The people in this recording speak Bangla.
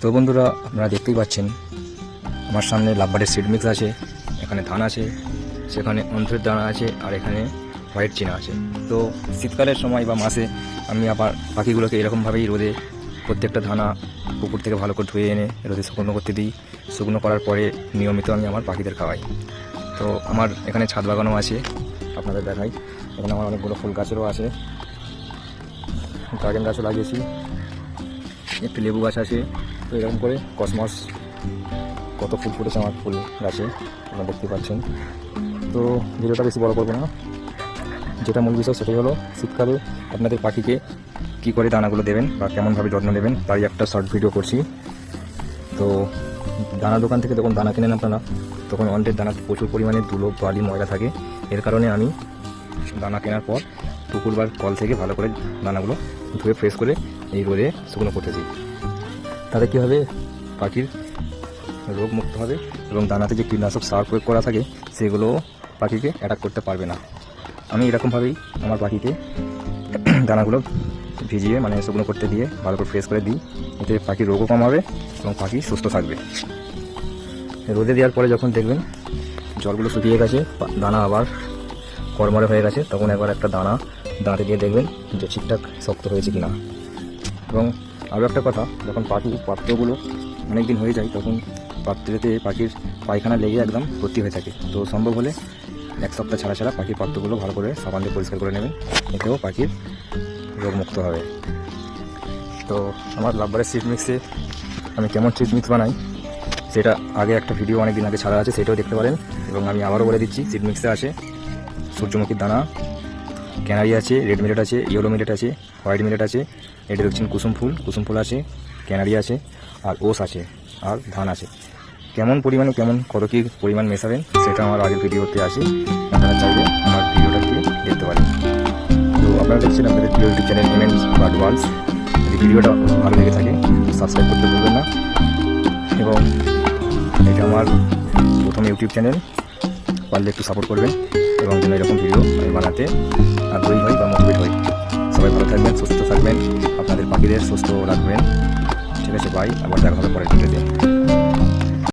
তো বন্ধুরা, আপনারা দেখতেই পাচ্ছেন, আমার সামনে লাভবারের সিড মিক্স আছে, এখানে ধান আছে, সেখানে অন্ধ্রের দানা আছে, আর এখানে হোয়াইট চিনা আছে। তো শীতকালের সময় বা মাসে আমি আবার পাখিগুলোকে এরকমভাবেই রোদে প্রত্যেকটা ধানা পুকুর থেকে ভালো করে ধুয়ে এনে রোদে শুকনো করতে দিই। শুকনো করার পরে নিয়মিত আমি আমার পাখিদের খাওয়াই। তো আমার এখানে ছাদ বাগানও আছে, আপনাদের দেখাই। এখানে আমার অনেকগুলো ফুল গাছেরও আছে। ড্রাগন গাছও লাগিয়েছি। একটি লেবু গাছ আছে, তো এরকম করে কসমস, কত ফুল ফুটেছে আমার ফুল গাছে, আপনারা দেখতে পাচ্ছেন। তো ভিডিওটা বেশি বড় করব না। যেটা মূল বিষয় সেটাই হলো, শীতকালে আপনাদের পাখিকে কী করে দানাগুলো দেবেন বা কেমনভাবে যত্ন নেবেন, তারই একটা শর্ট ভিডিও করছি। তো দানা দোকান থেকে যখন দানা কেনেন আপনারা, তখন অন্যের দানা প্রচুর পরিমাণে ধুলো বালি, ময়লা থাকে। এর কারণে আমি দানা কেনার পর পুকুর বা কল থেকে ভালো করে দানাগুলো ধুয়ে ফ্রেশ করে এই রোদে শুকনো করতেছি। তাতে কী হবে? পাখির রোগ মুক্ত হবে এবং দানাতে যে কীটনাশক সার প্রয়োগ করা থাকে, সেগুলো পাখিকে অ্যাটাক করতে পারবে না। আমি এরকমভাবেই আমার পাখিকে দানাগুলো ভিজিয়ে মানে শুকনো করতে দিয়ে ভালো করে ফ্রেশ করে দিই। এতে পাখির রোগও কম হবে এবং পাখি সুস্থ থাকবে। রোদে দেওয়ার পরে যখন দেখবেন জলগুলো শুকিয়ে গেছে দানা আবার কড়মড়ে হয়ে গেছে, তখন একবার একটা দানা দাঁড়ে দিয়ে দেখবেন যে ঠিকঠাক শক্ত হয়েছে কিনা। এবং আরও একটা কথা, যখন পাখির পাত্রগুলো অনেক দিন হয়ে যায়, তখন পাত্রেতে পাখির পায়খানা লেগে একদম ভর্তি হয়ে থাকে। তো সম্ভব হলে এক সপ্তাহ ছাড়া ছাড়া পাখির পাত্রগুলো ভালো করে সাবান দিয়ে পরিষ্কার করে নেবেন, এতেও পাখির রোগমুক্ত হবে। তো আমার লাভবারের সিট মিক্সে আমি কেমন সিট মিক্স বানাই, সেটা আগে একটা ভিডিও অনেক দিন আগে ছাড়া আছে, সেটাও দেখতে পারেন। এবং আমি আবারও বলে দিচ্ছি সিট মিক্সে আছে সূর্যমুখীর দানা ক্যানারি আছে রেড মিলেট আছে ইয়েলো মিলেট আছে হোয়াইট মিলেট আছে, এটা দেখছেন কুসুম ফুল কুসুম ফুল আছে ক্যানারি আছে, আর ওস আছে, আর ধান আছে। কেমন পরিমাণে, কেমন কত কী পরিমাণ মেশাবেন, সেটা আমার আগের ভিডিওতে আছে, আপনারা চাইলে আমার ভিডিওটাকে দেখতে পারেন। তো আপনারা দেখছেন আপনাদের প্রিয় YouTube channel M N bird worlds যদি ভিডিওটা ভালো লেগে থাকে সাবস্ক্রাইব করতে ভুলবেন না। এবং এটা আমার প্রথম ইউটিউব চ্যানেল, পারলে একটু সাপোর্ট করবেন। এবং যেন এরকম ভিডিও আমি বানাতে আগ্রহী হই বা মোটিভেট হই সবাই ভালো থাকবেন, সুস্থ থাকবেন। আপনাদের পাখিদের সুস্থ রাখবেন। ঠিক আছে বাই আবার দেখা হবে পরের ভিডিওতে